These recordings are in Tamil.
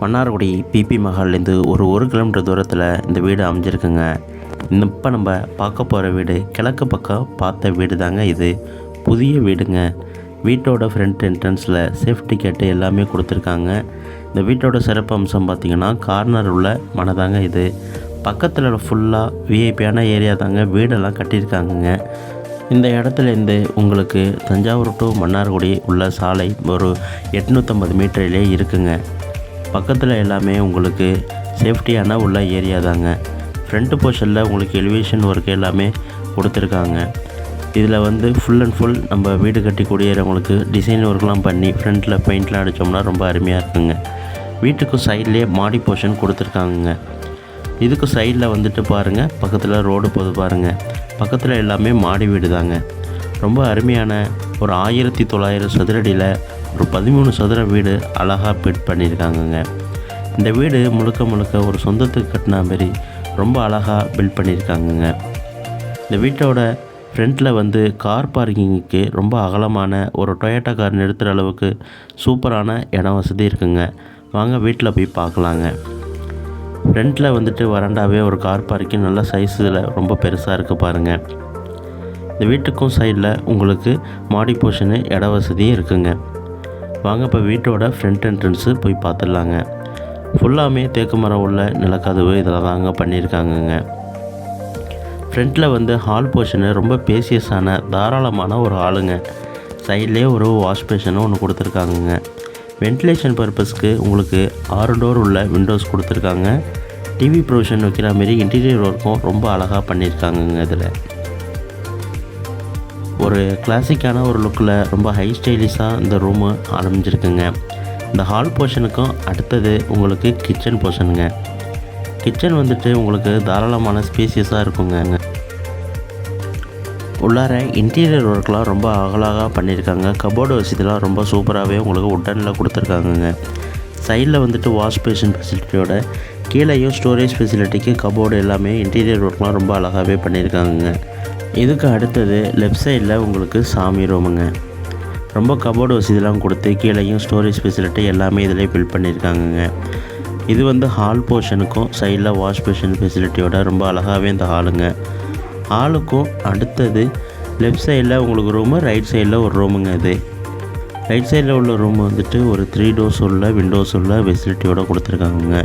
மன்னார்குடி பிபி மஹால்லேருந்து ஒரு ஒரு கிலோமீட்டர் தூரத்தில் இந்த வீடு அமைஞ்சிருக்குங்க. இந்த இப்போ நம்ம பார்க்க போகிற வீடு கிழக்கு பக்கம் பார்த்த வீடு தாங்க இது. புதிய வீடுங்க. வீட்டோட ஃப்ரண்ட் என்ட்ரன்ஸில் சேஃப்டி கேட்டு எல்லாமே கொடுத்துருக்காங்க. இந்த வீட்டோட சிறப்பு அம்சம் பார்த்திங்கன்னா கார்னர் உள்ள மனதாங்க இது. பக்கத்தில் ஃபுல்லாக விஐபியான ஏரியா தாங்க வீடெல்லாம் கட்டியிருக்காங்கங்க. இந்த இடத்துலேருந்து உங்களுக்கு தஞ்சாவூர் டு மன்னார்குடி உள்ள சாலை ஒரு எட்நூற்றம்பது மீட்டரிலே இருக்குங்க. பக்கத்தில் எல்லாமே உங்களுக்கு சேஃப்டியான உள்ள ஏரியா தாங்க. ஃப்ரண்ட் போர்ஷனில் உங்களுக்கு எலிவேஷன் ஒர்க் எல்லாமே கொடுத்துருக்காங்க. இதில் வந்து ஃபுல் அண்ட் ஃபுல் நம்ம வீடு கட்டி குடியேறவங்களுக்கு டிசைன் ஒர்க்லாம் பண்ணி ஃப்ரண்ட்டில் பெயிண்ட்லாம் அடித்தோம்னா ரொம்ப அருமையாக இருக்குங்க. வீட்டுக்கு சைட்லேயே மாடி போர்ஷன் கொடுத்துருக்காங்க இதுக்கு சைடில் வந்துட்டு பாருங்கள் பக்கத்தில் ரோடு போது பாருங்கள் பக்கத்தில் எல்லாமே மாடி வீடு தாங்க ரொம்ப அருமையான ஒரு ஆயிரத்தி தொள்ளாயிரம் சதுரடியில் ஒரு பதிமூணு சதுர வீடு அழகாக பிட் பண்ணியிருக்காங்கங்க. இந்த வீடு முழுக்க முழுக்க ஒரு சொந்தத்துக்கு கட்டின மாதிரி ரொம்ப அழகாக பில்ட் பண்ணியிருக்காங்கங்க. இந்த வீட்டோட ஃப்ரண்ட்டில் வந்து கார் பார்க்கிங்க்கு ரொம்ப அகலமான ஒரு டொயோட்டா கார் நிறுத்துகிற அளவுக்கு சூப்பரான இடம் வசதி இருக்குங்க. வாங்க வீட்டில் போய் பார்க்கலாங்க. ஃப்ரண்ட்டில் வந்துட்டு வறண்டாவே ஒரு கார் பார்க்கிங் நல்ல சைஸில் ரொம்ப பெருசாக இருக்குது பாருங்கள் இந்த வீட்டுக்கும் சைடில் உங்களுக்கு மாடி போர்ஷனு இட வசதியும் இருக்குங்க. வாங்க இப்போ வீட்டோட ஃப்ரண்ட் என்ட்ரன்ஸு போய் பார்த்துடலாங்க ஃபுல்லாமே தேக்கு மரம் உள்ள நிலக்கதவு இதில் தாங்க பண்ணியிருக்காங்கங்க. ஃப்ரண்ட்டில் வந்து ஹால் போர்ஷனு ரொம்ப பேசியஸான தாராளமான ஒரு ஹாலுங்க சைட்லேயே ஒரு வாஷ் பேஷனும் ஒன்று கொடுத்துருக்காங்கங்க. வென்டிலேஷன் பர்பஸ்க்கு உங்களுக்கு ஆறு டோர் உள்ள விண்டோஸ் கொடுத்துருக்காங்க. டிவி ப்ரொவிஷன் வைக்கிற மாரி இன்டீரியர் ஒர்க்கும் ரொம்ப அழகாக பண்ணியிருக்காங்கங்க இதில். ஒரு கிளாசிக்கான ஒரு லுக்கில் ரொம்ப ஹை ஸ்டைலிஷாக இந்த ரூமு ஆரம்பிச்சிருக்குங்க. இந்த ஹால் போர்ஷனுக்கும் அடுத்தது உங்களுக்கு கிச்சன் போர்ஷனுங்க கிச்சன் வந்துட்டு உங்களுக்கு தாராளமான ஸ்பேசியஸாக இருக்குங்க. உள்ளார இன்டீரியர் ஒர்க்லாம் ரொம்ப அகலாக பண்ணியிருக்காங்க கபோர்டு வசதிலாம் ரொம்ப சூப்பராகவே உங்களுக்கு உட்டனில் கொடுத்துருக்காங்கங்க. சைடில் வந்துட்டு வாஷ் பேஷன் ஃபெசிலிட்டியோட கீழேயும் ஸ்டோரேஜ் ஃபெசிலிட்டிக்கு கபோர்டு எல்லாமே இன்டீரியர் ஒர்க்லாம் ரொம்ப அழகாகவே பண்ணியிருக்காங்கங்க. இதுக்கு அடுத்தது லெஃப்ட் சைடில் உங்களுக்கு சாமி ரூமுங்க. ரொம்ப கபோர்டு வசதிலாம் கொடுத்து கீழேயும் ஸ்டோரேஜ் ஃபெசிலிட்டி எல்லாமே இதிலே பில்ட் பண்ணியிருக்காங்கங்க. இது வந்து ஹால் போர்ஷனுக்கும் சைடில் வாஷ் பேஷன் ஃபெசிலிட்டியோட ரொம்ப அழகாகவே இந்த ஹாலுங்க ஹாலுக்கும் அடுத்தது லெஃப்ட் சைடில் உங்களுக்கு ரூமு ரைட் சைடில் ஒரு ரூமுங்க இது. ரைட் சைடில் உள்ள ரூம் வந்துட்டு ஒரு த்ரீ டோர்ஸ் உள்ள விண்டோஸ் உள்ள ஃபெசிலிட்டியோட கொடுத்துருக்காங்க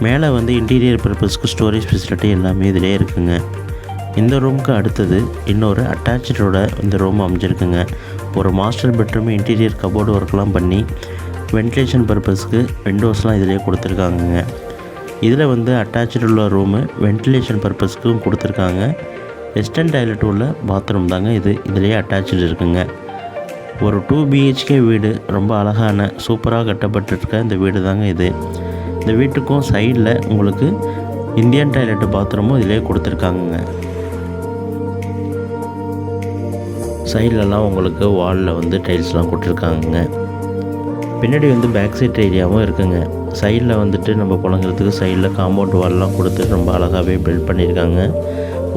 மேலே வந்து இன்டீரியர் பர்பஸ்க்கு ஸ்டோரேஜ் ஃபெசிலிட்டி எல்லாமே இதிலே இருக்குங்க. இந்த ரூமுக்கு அடுத்தது இன்னொரு அட்டாச்சோட இந்த ரூம் அமைஞ்சிருக்குங்க. ஒரு மாஸ்டர் பெட்ரூம் இன்டீரியர் கபோர்டு ஒர்க்லாம் பண்ணி வென்டிலேஷன் பர்பஸ்க்கு விண்டோஸ்லாம் இதிலே கொடுத்துருக்காங்கங்க. இதில் வந்து அட்டாச்சு உள்ள ரூமு வென்டிலேஷன் பர்பஸ்க்கும் கொடுத்துருக்காங்க. வெஸ்டர்ன் டாய்லெட் உள்ள பாத்ரூம் தாங்க இது. இதிலேயே அட்டாச்சு இருக்குங்க. ஒரு டூ பிஹெச்கே வீடு ரொம்ப அழகான சூப்பராக கட்டப்பட்டிருக்க இந்த வீடு தாங்க இது. இந்த வீட்டுக்கும் சைடில் உங்களுக்கு இந்தியன் டாய்லெட் பாத்ரூமும் இதிலே கொடுத்துருக்காங்கங்க. சைட்லலாம் உங்களுக்கு வாலில் வந்து டைல்ஸ்லாம் கொடுத்துருக்காங்கங்க. பின்னாடி வந்து பேக் சைட் ஏரியாவும் இருக்குங்க. சைடில் வந்துட்டு நம்ம புழங்குறதுக்கு சைடில் காம்பவுண்ட் வால்லாம் கொடுத்து ரொம்ப அழகாகவே பில்ட் பண்ணியிருக்காங்க.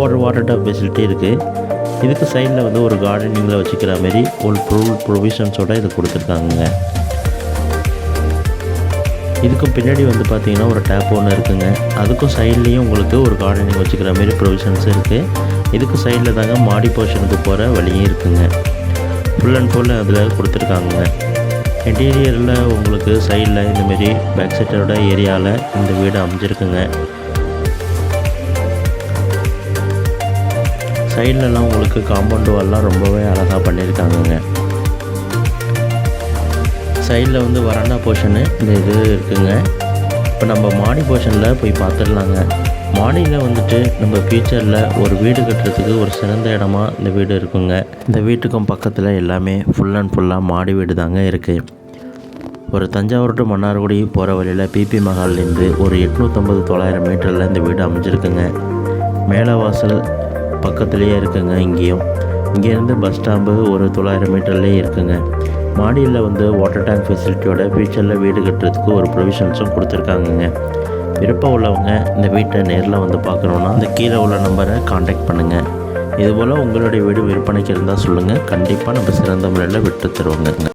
ஒரு வாட்டர் டாப் ஃபெசிலிட்டி இருக்குது இதுக்கு சைடில் வந்து ஒரு கார்டனிங்கில் வச்சுக்கிற மாதிரி ஒரு ப்ரூவ் ப்ரொவிஷன்ஸோடு இது கொடுத்துருக்காங்க இதுக்கும் பின்னாடி வந்து பார்த்தீங்கன்னா ஒரு டேப் ஒன்று இருக்குங்க. அதுக்கும் சைட்லேயும் உங்களுக்கு ஒரு கார்டனிங் வச்சுக்கிற மாதிரி ப்ரொவிஷன்ஸ் இருக்குது இதுக்கும் சைடில் தாங்க மாடி போர்ஷனுக்கு போகிற வழியும் இருக்குங்க. ஃபுல் அண்ட் ஃபுல் அதில் கொடுத்துருக்காங்க இன்டீரியரில் உங்களுக்கு சைடில் இந்தமாரி பேக் சைட்டோட ஏரியாவில் இந்த வீடு அமைஞ்சிருக்குங்க. சைட்லலாம் உங்களுக்கு காம்பவுண்ட் வால்லாம் ரொம்பவே அழகாக பண்ணியிருக்காங்கங்க சைடில் வந்து வராண்டா போர்ஷனு இந்த இது இருக்குங்க. இப்போ நம்ம மாடி போர்ஷனில் போய் பார்த்துடலாங்க மாடியில் வந்துட்டு நம்ம ஃப்யூச்சரில் ஒரு வீடு கட்டுறதுக்கு ஒரு சிறந்த இடமா இந்த வீடு இருக்குங்க. இந்த வீட்டுக்கும் பக்கத்தில் எல்லாமே ஃபுல் அண்ட் ஃபுல்லாக மாடி வீடு தாங்க இருக்குது ஒரு தஞ்சாவூர் டு மன்னார்குடி போகிற வழியில் பிபி மஹால்லேருந்து ஒரு எட்நூற்றம்பது தொள்ளாயிரம் மீட்டரில் இந்த வீடு அமைஞ்சிருக்குங்க. மேலே வாசல் பக்கத்துலேயே இருக்குங்க இங்கேயும். இங்கேருந்து பஸ் ஸ்டாம்பு ஒரு தொள்ளாயிரம் மீட்டர்லேயே இருக்குங்க. மாடியில் வந்து வாட்டர் டேங்க் ஃபெசிலிட்டியோட ஃபியூச்சரில் வீடு கட்டுறதுக்கு ஒரு ப்ரொவிஷன்ஸும் கொடுத்துருக்காங்கங்க. விருப்பம் உள்ளவங்க இந்த வீட்டை நேரில் வந்து பார்க்கணுன்னா இந்த கீழே உள்ள நம்பரை காண்டாக்ட் பண்ணுங்கள் இதுபோல் உங்களுடைய வீடு விற்பனைக்கு இருந்தால் சொல்லுங்கள் கண்டிப்பாக நம்ம சிறந்த முறையில் விட்டு தருவோங்க